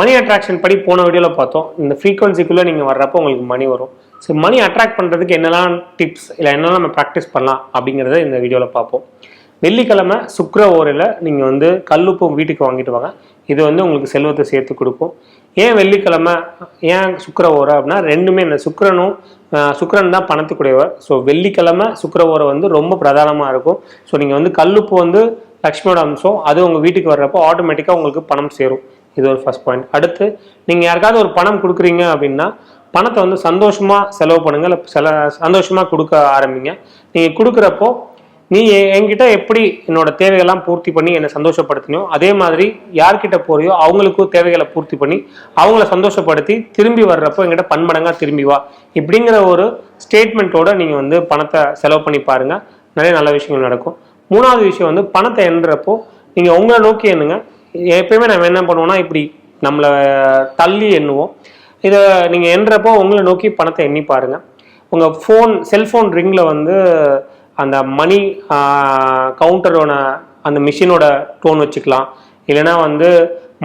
மணி attraction படி போன வீடியோவில் பார்த்தோம். இந்த ஃப்ரீக்வன்சிக்குள்ளே நீங்கள் வர்றப்போ உங்களுக்கு மணி வரும். ஸோ மணி அட்ராக்ட் பண்ணுறதுக்கு என்னெல்லாம் டிப்ஸ் இல்லை என்னெல்லாம் நம்ம ப்ராக்டிஸ் பண்ணலாம் அப்படிங்கிறத இந்த வீடியோவில் பார்ப்போம். வெள்ளிக்கிழமை சுக்கர ஓரையில் நீங்கள் வந்து கல்லுப்பு வீட்டுக்கு வாங்கிட்டு வாங்க. இது வந்து உங்களுக்கு செல்வத்தை சேர்த்து கொடுக்கும். ஏன் வெள்ளிக்கிழமை ஏன் சுக்கர ஓரை அப்படின்னா ரெண்டுமே இந்த சுக்கரனும் சுக்கரன் தான் பணத்துக்குடையவர். ஸோ வெள்ளிக்கிழமை சுக்கர ஓரை வந்து ரொம்ப பிரதானமாக இருக்கும். ஸோ நீங்கள் வந்து கல்லுப்பு வந்து லக்ஷ்மியோட அம்சம் அது உங்கள் வீட்டுக்கு வர்றப்போ ஆட்டோமேட்டிக்காக உங்களுக்கு பணம் சேரும். இது ஒரு ஃபர்ஸ்ட் பாயிண்ட் அடுத்து நீங்கள் யாருக்காவது ஒரு பணம் கொடுக்குறீங்க அப்படின்னா பணத்தை வந்து சந்தோஷமாக செலவு பண்ணுங்க. இல்லை செல சந்தோஷமாக கொடுக்க ஆரம்பிங்க. நீங்கள் கொடுக்குறப்போ நீ என்கிட்ட எப்படி என்னோட தேவைகள்லாம் பூர்த்தி பண்ணி என்னை சந்தோஷப்படுத்தினியோ அதே மாதிரி யார்கிட்ட போறியோ அவங்களுக்கும் தேவைகளை பூர்த்தி பண்ணி அவங்கள சந்தோஷப்படுத்தி திரும்பி வர்றப்போ என்கிட்ட பன்மடங்காக திரும்பி வா. இப்படிங்கிற ஒரு ஸ்டேட்மெண்ட்டோட நீங்கள் வந்து பணத்தை செலவு பண்ணி பாருங்கள் நிறைய நல்ல விஷயங்கள் நடக்கும். மூணாவது விஷயம் வந்து பணத்தை எண்ணுறப்போ நீங்கள் உங்களை நோக்கி எண்ணுங்க. எப்பயுமே நம்ம என்ன பண்ணுவோம்னா இப்படி நம்மளை தள்ளி எண்ணுவோம். இதை நீங்கள் எண்ணுறப்போ உங்களை நோக்கி பணத்தை எண்ணி பாருங்கள் உங்கள் ஃபோன் செல்ஃபோன் ரிங்கில் வந்து அந்த மணி கவுண்டரோட அந்த மிஷினோட டோன் வச்சுக்கலாம். இல்லைன்னா வந்து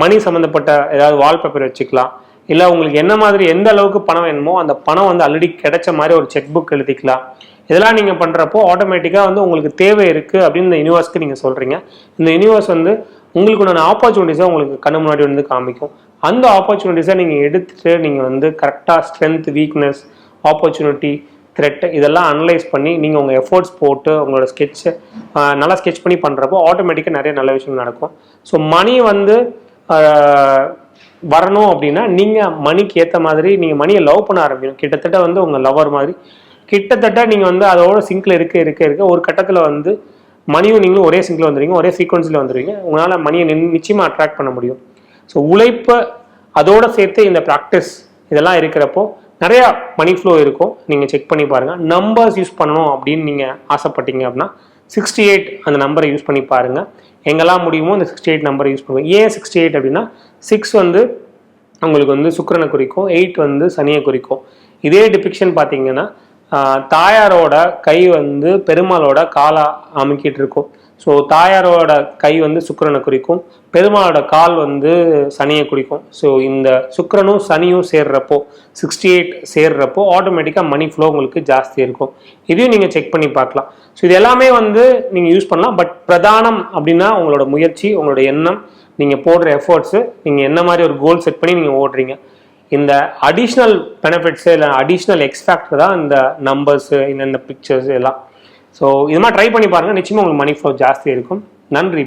மணி சம்மந்தப்பட்ட ஏதாவது வால்பேப்பர் வச்சுக்கலாம். இல்லை உங்களுக்கு என்ன மாதிரி எந்த அளவுக்கு பணம் வேணுமோ அந்த பணம் வந்து ஆல்ரெடி கிடைச்ச மாதிரி ஒரு செக் புக் எழுதிக்கலாம். இதெல்லாம் நீங்கள் பண்ணுறப்போ ஆட்டோமேட்டிக்காக வந்து உங்களுக்கு தேவை இருக்குது அப்படின்னு இந்த யூனிவர்ஸ்க்கு நீங்கள் சொல்கிறீங்க இந்த யூனிவர்ஸ் வந்து உங்களுக்கு உண்டான ஆப்பர்ச்சுனிட்டிஸை உங்களுக்கு கண்ணு முன்னாடி வந்து காமிக்கும். அந்த ஆப்பர்ச்சுனிட்டிஸை நீங்கள் எடுத்துட்டு நீங்கள் வந்து கரெக்டாக ஸ்ட்ரென்த் வீக்னஸ் ஆப்பர்ச்சுனிட்டி த்ரெட் இதெல்லாம் அனலைஸ் பண்ணி நீங்கள் உங்கள் எஃபோர்ட்ஸ் போட்டு உங்களோட ஸ்கெட்சை நல்லா ஸ்கெட்ச் பண்ணி பண்ணுறப்போ ஆட்டோமேட்டிக்காக நிறைய நல்ல விஷயம் நடக்கும். ஸோ மணி வந்து வரணும் அப்படின்னா நீங்கள் மணிக்கு ஏற்ற மாதிரி நீங்கள் மணியை லவ் பண்ண ஆரம்பிக்கணும். கிட்டத்தட்ட வந்து உங்கள் லவர் மாதிரி. கிட்டத்தட்ட நீங்கள் வந்து அதோட சிங்கில் இருக்க இருக்க இருக்க ஒரு கட்டத்தில் வந்து மணியும் நீங்களும் ஒரே சிங்கில் வந்துடுவீங்க ஒரே ஃப்ரீக்வன்சியில் வந்துடுவீங்க உங்களால் மணியை நிச்சயமாக அட்ராக்ட் பண்ண முடியும். ஸோ உழைப்பை அதோடு சேர்த்து இந்த ப்ராக்டிஸ் இதெல்லாம் இருக்கிறப்போ நிறையா மணி ஃப்ளோ இருக்கும். நீங்கள் செக் பண்ணி பாருங்கள் நம்பர்ஸ் யூஸ் பண்ணணும் அப்படின்னு நீங்கள் ஆசைப்பட்டீங்க அப்படின்னா சிக்ஸ்டி எயிட் அந்த நம்பரை யூஸ் பண்ணி பாருங்கள் எங்கெல்லாம் முடியுமோ அந்த சிக்ஸ்டி எயிட் நம்பரை யூஸ் பண்ணுவோம் ஏன் சிக்ஸ்டி எயிட் அப்படின்னா சிக்ஸ் வந்து உங்களுக்கு வந்து சுக்கரனை குறிக்கும் எயிட் வந்து சனியை குறிக்கும். இதே டிபிக்ஷன் பார்த்தீங்கன்னா தாயாரோட கை வந்து பெருமாளோட காலா அமுக்கிட்டு இருக்கும் ஸோ தாயாரோட கை வந்து சுக்கரனை குறிக்கும். பெருமாளோட கால் வந்து சனியை குறிக்கும். ஸோ இந்த சுக்கரனும் சனியும் சேர்றப்போ சிக்ஸ்டி எயிட் சேர்றப்போ ஆட்டோமேட்டிக்காக மணி ஃப்ளோ உங்களுக்கு ஜாஸ்தி இருக்கும். இதையும் நீங்கள் செக் பண்ணி பார்க்கலாம். ஸோ இது எல்லாமே வந்து நீங்கள் யூஸ் பண்ணலாம். பட் பிரதானம் அப்படின்னா உங்களோட முயற்சி உங்களோட எண்ணம். நீங்கள் போடுற எஃபர்ட்ஸு நீங்கள் என்ன மாதிரி ஒரு கோல் செட் பண்ணி நீங்கள் ஓடுறீங்க. இந்த அடிஷ்னல் பெனிஃபிட்ஸு இல்லை அடிஷ்னல் எக்ஸ்பேக்டர் தான் இந்த நம்பர்ஸு இந்த பிக்சர்ஸ் எல்லாம். ஸோ இது மாதிரி ட்ரை பண்ணி பாருங்கள் நிச்சயமாக உங்களுக்கு மணி ஃப்ளோ ஜாஸ்தி இருக்கும். நன்றி.